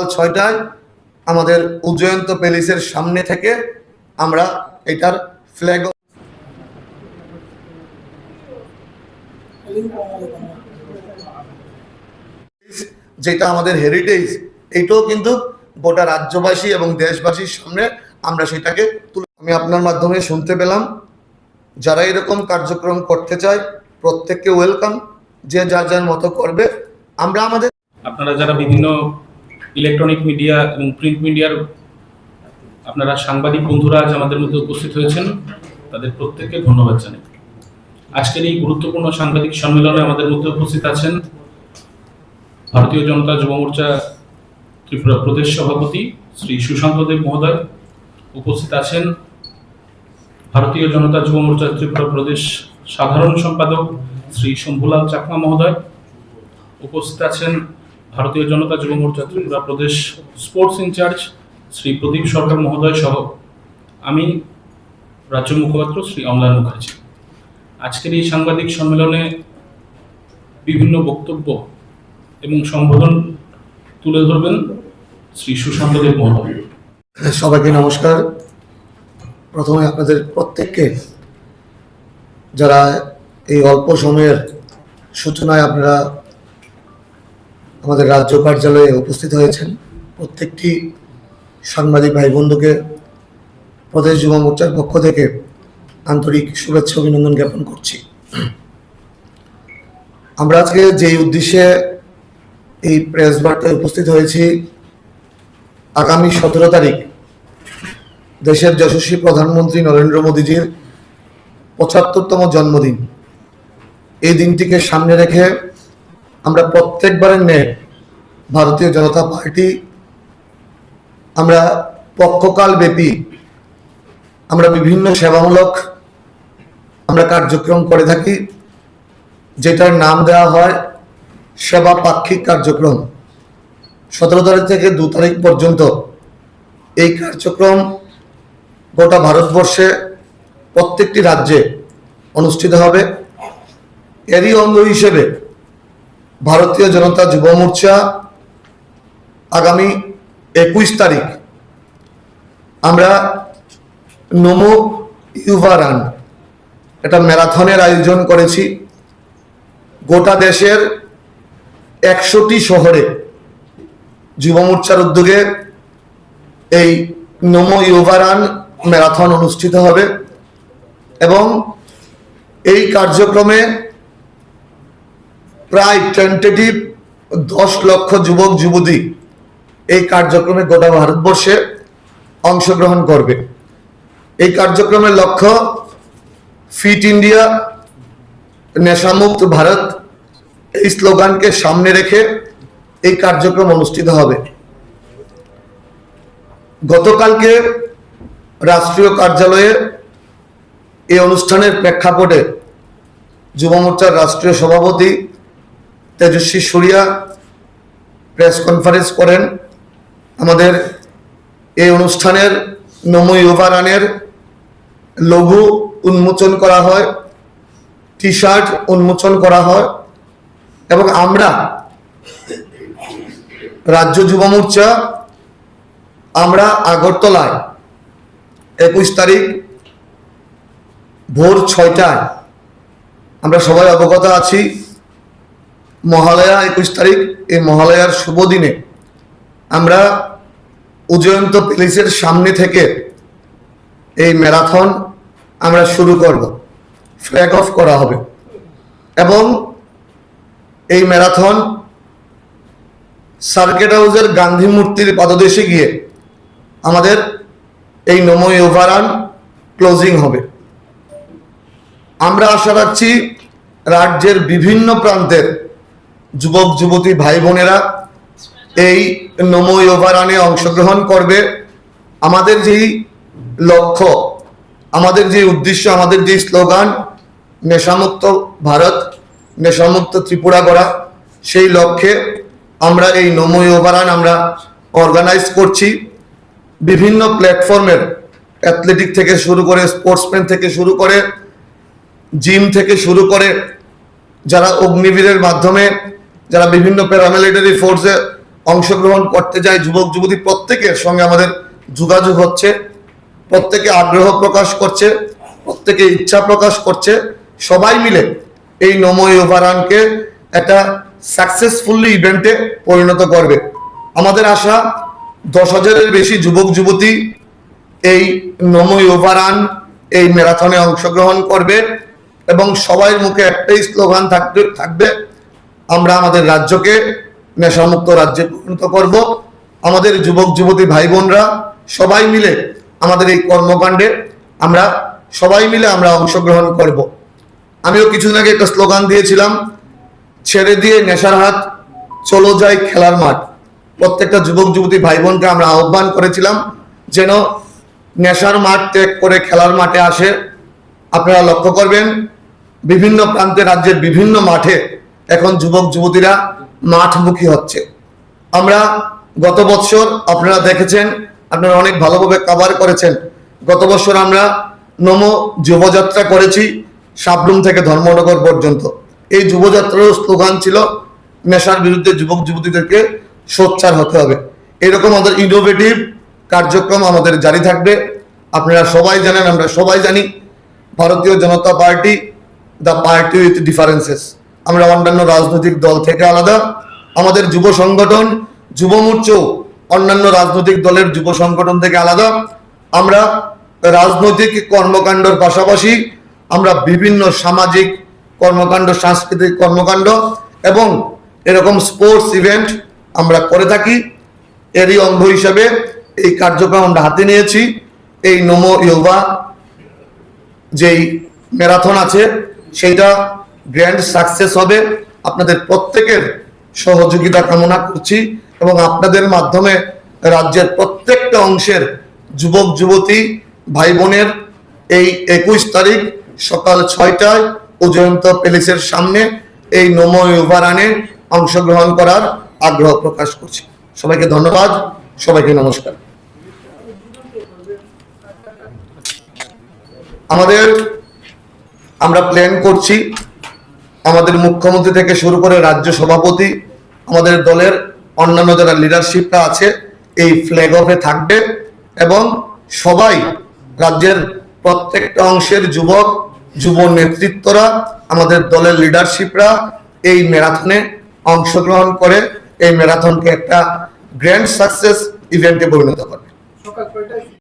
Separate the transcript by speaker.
Speaker 1: সকাল ছয়টায় আমাদের উজ্জয়ন্ত প্যালেসের সামনে থেকে আমরা এটার ফ্ল্যাগ যেটা আমাদের হেরিটেজ এইটাও কিন্তু গোটা রাজ্যবাসী এবং দেশবাসীর সামনে আমরা সেটাকে তুলে আমি আপনার মাধ্যমে শুনতে পেলাম। যারা এরকম কার্যক্রম করতে চায়, প্রত্যেককে ওয়েলকাম যে যার যার মতো করবে। আমরা আমাদের
Speaker 2: আপনারা যারা বিভিন্ন ইলেকট্রনিক মিডিয়া এবং প্রিন্ট মিডিয়ার আপনারা সাংবাদিক বন্ধুরা আজ আমাদের মধ্যে উপস্থিত হয়েছেন। তাদের প্রত্যেককে ধন্যবাদ জানাই। আজকের এই গুরুত্বপূর্ণ সাংবাদিক সম্মেলনে আমাদের মধ্যে উপস্থিত আছেন ভারতীয় জনতা যুব মোর্চা ত্রিপুরা প্রদেশ সভাপতি শ্রী সুশান্ত দেব মহোদয়। উপস্থিত আছেন ভারতীয় জনতা যুব মোর্চা ত্রিপুরা প্রদেশ সাধারণ সম্পাদক শ্রী শম্ভুলাল চাকমা মহোদয়। উপস্থিত আছেন ভারতীয় জনতা যুব মোর্চা ত্রিপুরা প্রদেশ স্পোর্টস ইনচার্জ শ্রী প্রদীপ সরকার মহোদয় সহ আমি রাজ্য মুখপাত্র শ্রী অমলান মুখার্জি। আজকের এই সাংবাদিক সম্মেলনে বিভিন্ন বক্তব্য এবং সম্বোধন তুলে ধরবেন শ্রী সুশান্ত দেব মহোদয়।
Speaker 1: সবাইকে নমস্কার। প্রথমে আপনাদের প্রত্যেককে যারা এই অল্প সময়ের সূচনায় আপনারা আমাদের রাজ্য কার্যালয়ে উপস্থিত হয়েছেন প্রত্যেকটি সাংবাদিক ভাই বন্ধুকে, প্রদেশ যুব মোর্চার পক্ষ থেকে আন্তরিক শুভেচ্ছা, অভিনন্দন জ্ঞাপন করছি। আমরা আজকে যেই উদ্দেশ্যে এই প্রেস বার্তায় উপস্থিত হয়েছি, আগামী সতেরো তারিখ দেশের যশস্বী প্রধানমন্ত্রী নরেন্দ্র মোদীজির পঁচাত্তরতম জন্মদিন। এই দিনটিকে সামনে রেখে আমরা প্রত্যেকবারের ন্যায় ভারতীয় জনতা পার্টি, আমরা পক্ষকাল ব্যাপী আমরা বিভিন্ন সেবামূলক আমরা কার্যক্রম করে থাকি, যেটার নাম দেওয়া হয় সেবা পাক্ষিক কার্যক্রম। সতেরো তারিখ থেকে দু তারিখ পর্যন্ত এই কার্যক্রম গোটা ভারতবর্ষে প্রত্যেকটি রাজ্যে অনুষ্ঠিত হবে। এরই অঙ্গ হিসেবে ভারতীয় জনতা যুব মোর্চা আগামী একুশ তারিখ। আমরা নমো ইউভা রান। একটা ম্যারাথনের আয়োজন করেছি। গোটা দেশের একশোটি শহরে যুব মোর্চার উদ্যোগে এই নমো ইউভারান ম্যারাথন অনুষ্ঠিত হবে এবং এই কার্যক্রমে প্রায় টেন্টেটিভ দশ লক্ষ যুবক, যুবতী এই কার্যক্রমে গোটা ভারতবর্ষে অংশগ্রহণ করবে। এই কার্যক্রমের লক্ষ্য ফিট ইন্ডিয়া নেশামুক্ত ভারত এই স্লোগানকে সামনে রেখে এই কার্যক্রম অনুষ্ঠিত হবে। গতকালকে রাষ্ট্রীয় কার্যালয়ে এই অনুষ্ঠানের প্রেক্ষাপটে যুব মোর্চার রাষ্ট্রীয় সভাপতি তেজস্বী সুরিয়া প্রেস কনফারেন্স করেন। আমাদের এই অনুষ্ঠানের নমো ইউভারানের লঘু উন্মোচন করা হয় টি শার্ট উন্মোচন করা হয় এবং আমরা রাজ্য যুব মোর্চা, আমরা আগরতলায় একুশ তারিখ ভোর ছয়টায় আমরা সবাই অবগত আছি। মহালয়া একুশ তারিখ, এই মহালয়ার শুভ দিনে আমরা উজয়ন্ত প্যালেসের সামনে থেকে এই ম্যারাথন আমরা শুরু করব ফ্ল্যাগ অফ করা হবে। এবং এই ম্যারাথন সার্কিট হাউসের গান্ধী মূর্তির পাদদেশে গিয়ে আমাদের এই নমো ওভারান ক্লোজিং হবে। আমরা আশা রাখছি রাজ্যের বিভিন্ন প্রান্তের যুবক, যুবতী ভাই বোনেরা, এই নমো ওভারানে অংশগ্রহণ করবে। আমাদের যেই লক্ষ্য, আমাদের যে উদ্দেশ্য, আমাদের যে স্লোগান, নেশামুক্ত ভারত, নেশামুক্ত ত্রিপুরা গড়া, সেই লক্ষ্যে আমরা এই নমো ওভারান আমরা অর্গানাইজ করছি। বিভিন্ন প্ল্যাটফর্মের অ্যাথলেটিক থেকে শুরু করে স্পোর্টসম্যান থেকে শুরু করে জিম থেকে শুরু করে, যারা অগ্নিবীরের মাধ্যমে যারা বিভিন্ন প্যারামিলিটারি ফোর্সে অংশগ্রহণ করতে যায়, যুবক, যুবতী, প্রত্যেকের সঙ্গে আমাদের যোগাযোগ হচ্ছে। প্রত্যেকে আগ্রহ প্রকাশ করছে, প্রত্যেকে ইচ্ছা প্রকাশ করছে। সবাই মিলে এই নময় ওভারানকে একটা সাকসেসফুলি ইভেন্টে পরিণত করবে। আমাদের আশা, দশ হাজারের বেশি যুবক, যুবতী এই নময় ওভারান এই ম্যারাথনে অংশগ্রহণ করবে এবং সবাই মুখে একটাই স্লোগান থাকবে থাকবে আমরা আমাদের রাজ্যকে নেশামুক্ত রাজ্যে পরিণত করব। আমাদের যুবক, যুবতী ভাই বোনরা সবাই মিলে আমাদের এই কর্মকাণ্ডে আমরা সবাই মিলে আমরা অংশগ্রহণ করব। আমিও কিছুদিন আগে একটা স্লোগান দিয়েছিলাম, ছেড়ে দিয়ে নেশার হাত, চলো যাই খেলার মাঠ। প্রত্যেকটা যুবক, যুবতী ভাই বোনকে আমরা আহ্বান করেছিলাম যেন নেশার মাঠ ত্যাগ করে খেলার মাঠে আসে। আপনারা লক্ষ্য করবেন, বিভিন্ন প্রান্তে রাজ্যের বিভিন্ন মাঠে এখন যুবক, যুবতীরা মাঠমুখী হচ্ছে। আমরা গত বছর আপনারা দেখেছেন, আপনারা অনেক ভালোভাবে কভার করেছেন। গত বছর আমরা নমো যুবযাত্রা করেছি সাবরুম থেকে ধর্মনগর পর্যন্ত। এই যুবযাত্রার স্লোগান ছিল, নেশার বিরুদ্ধে যুবক, যুবতীদেরকে সোচ্চার হতে হবে। এরকম আমাদের ইনোভেটিভ কার্যক্রম আমাদের জারি থাকবে। আপনারা সবাই জানেন, আমরা সবাই জানি, Bharatiya Janata party the party with differences আমরা অন্যান্য রাজনৈতিক দল থেকে আলাদা। আমাদের যুব সংগঠন, যুব মোর্চাও অন্যান্য রাজনৈতিক দলের যুব সংগঠন থেকে আলাদা। আমরা রাজনৈতিক কর্মকাণ্ডর পাশাপাশি আমরা বিভিন্ন সামাজিক কর্মকাণ্ড, সাংস্কৃতিক কর্মকাণ্ড এবং এরকম স্পোর্টস ইভেন্ট আমরা করে থাকি। এরই অঙ্গ হিসেবে এই কার্যক্রম আমরা হাতে নিয়েছি। এই নমো ইয়োগা যেই ম্যারাথন আছে, সেইটা গ্র্যান্ড সাকসেস হবে। আপনাদের প্রত্যেকের সহযোগিতা কামনা করছি এবং আপনাদের মাধ্যমে রাজ্যের প্রত্যেকটা অংশের যুবক, যুবতী, ভাই বোনের এই একুশ তারিখ সকাল ছয়টায় উজয়ন্ত প্যালেসের সামনে এই নমো ইউভারানে অংশগ্রহণ করার আগ্রহ প্রকাশ করছি। সবাইকে ধন্যবাদ। সবাইকে নমস্কার। আমাদের আমরা প্ল্যান করছি আমাদের মুখ্যমন্ত্রী থেকে শুরু করে রাজ্য সভাপতি, আমাদের দলের অন্যান্য যারা লিডারশিপটা আছে, এই ফ্ল্যাগ অফে থাকবে এবং সবাই, রাজ্যের প্রত্যেকটা অংশের যুবক, যুব নেতৃত্বরা, আমাদের দলের লিডারশিপরা এই ম্যারাথনে অংশগ্রহণ করে, এই ম্যারাথনকে একটা গ্র্যান্ড সাকসেস ইভেন্টে পরিণত
Speaker 3: কয়টায়?